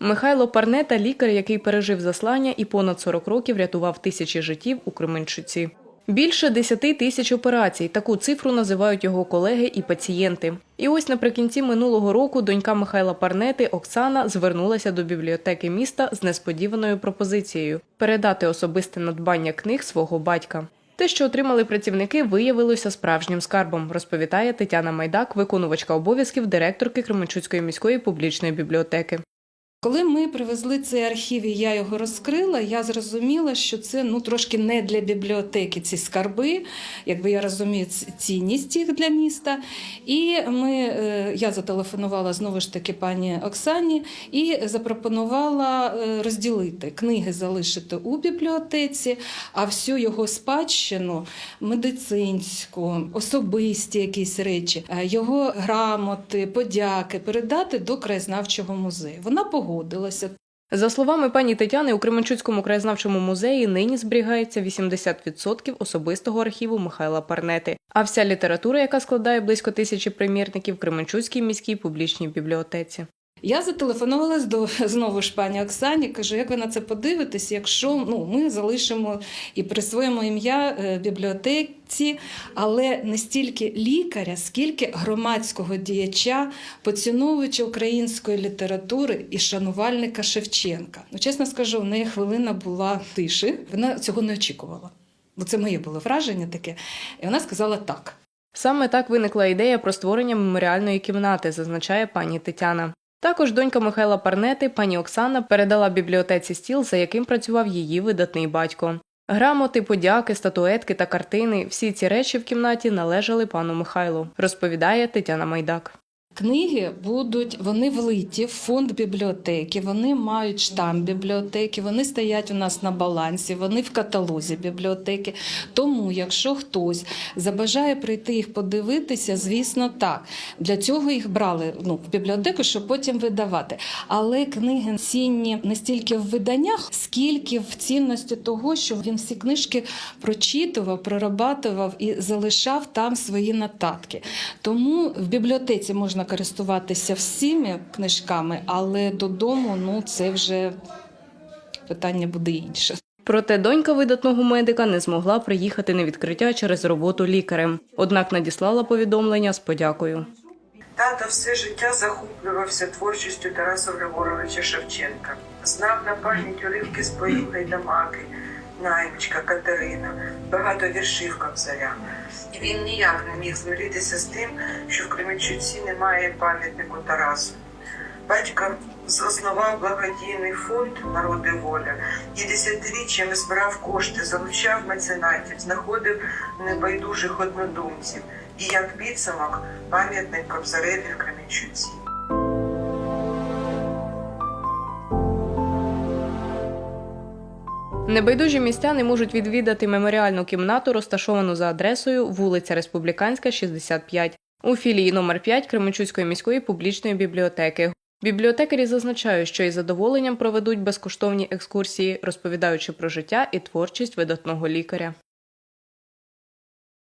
Михайло Парнета лікар, який пережив заслання і понад 40 років рятував тисячі життів у Кременчуці. Більше 10 тисяч операцій. Таку цифру називають його колеги і пацієнти. І ось наприкінці минулого року донька Михайла Парнети Оксана звернулася до бібліотеки міста з несподіваною пропозицією передати особисте надбання книг свого батька. Те, що отримали працівники, виявилося справжнім скарбом, розповідає Тетяна Майдак, виконувачка обов'язків директорки Кременчуцької міської публічної бібліотеки. Коли ми привезли цей архів і я його розкрила, я зрозуміла, що це ну трошки не для бібліотеки ці скарби, якби я розумію цінність їх для міста. І ми, е, я зателефонувала знову ж таки пані Оксані і запропонувала е, розділити книги, залишити у бібліотеці, а всю його спадщину медицинську, особисті якісь речі, е, його грамоти, подяки передати до краєзнавчого музею. Вона погодилася. За словами пані Тетяни, у Кременчуцькому краєзнавчому музеї нині зберігається 80% особистого архіву Михайла Парнети. А вся література, яка складає близько тисячі примірників, в Кременчуцькій міській публічній бібліотеці. Я зателефонувала до знову ж пані Оксані. Кажу, як ви на це подивитесь, якщо ну ми залишимо і присвоїмо ім'я е, бібліотеці, але не стільки лікаря, скільки громадського діяча, поціновувача української літератури і шанувальника Шевченка. Ну, чесно скажу, в неї хвилина була тиші. Вона цього не очікувала. Бо це моє було враження таке. І вона сказала так. Саме так виникла ідея про створення меморіальної кімнати, зазначає пані Тетяна. Також донька Михайла Парнети, пані Оксана, передала бібліотеці стіл, за яким працював її видатний батько. Грамоти, подяки, статуетки та картини всі ці речі в кімнаті належали пану Михайлу, розповідає Тетяна Майдак. Книги будуть вони влиті в фонд бібліотеки, вони мають штамп бібліотеки, вони стоять у нас на балансі, вони в каталозі бібліотеки. Тому, якщо хтось забажає прийти їх подивитися, звісно, так. Для цього їх брали ну, в бібліотеку, щоб потім видавати. Але книги цінні не стільки в виданнях, скільки в цінності того, що він всі книжки прочитував, прорабатував і залишав там свої нотатки. Тому в бібліотеці можна користуватися всіми книжками, але додому ну це вже питання буде інше. Проте донька видатного медика не змогла приїхати на відкриття через роботу лікарем, однак надіслала повідомлення з подякою. Тато все життя захоплювався творчістю Тараса Григоровича Шевченка. Знав на пам'ять уривки з поїм Гайдамаки, Наймичка, Катерина, багато віршів Кобзаря. І він ніяк не міг змиритися з тим, що в Кременчуці немає пам'ятнику Тарасу. Батько заснував благодійний фонд Народи воля і десятиріччями збирав кошти, залучав меценатів, знаходив небайдужих однодумців. І як підсумок пам'ятник Кобзареві в Кременчуці. Небайдужі містяни можуть відвідати меморіальну кімнату, розташовану за адресою вулиця Республіканська, 65, у філії номер 5 Кременчуцької міської публічної бібліотеки. Бібліотекарі зазначають, що із задоволенням проведуть безкоштовні екскурсії, розповідаючи про життя і творчість видатного лікаря.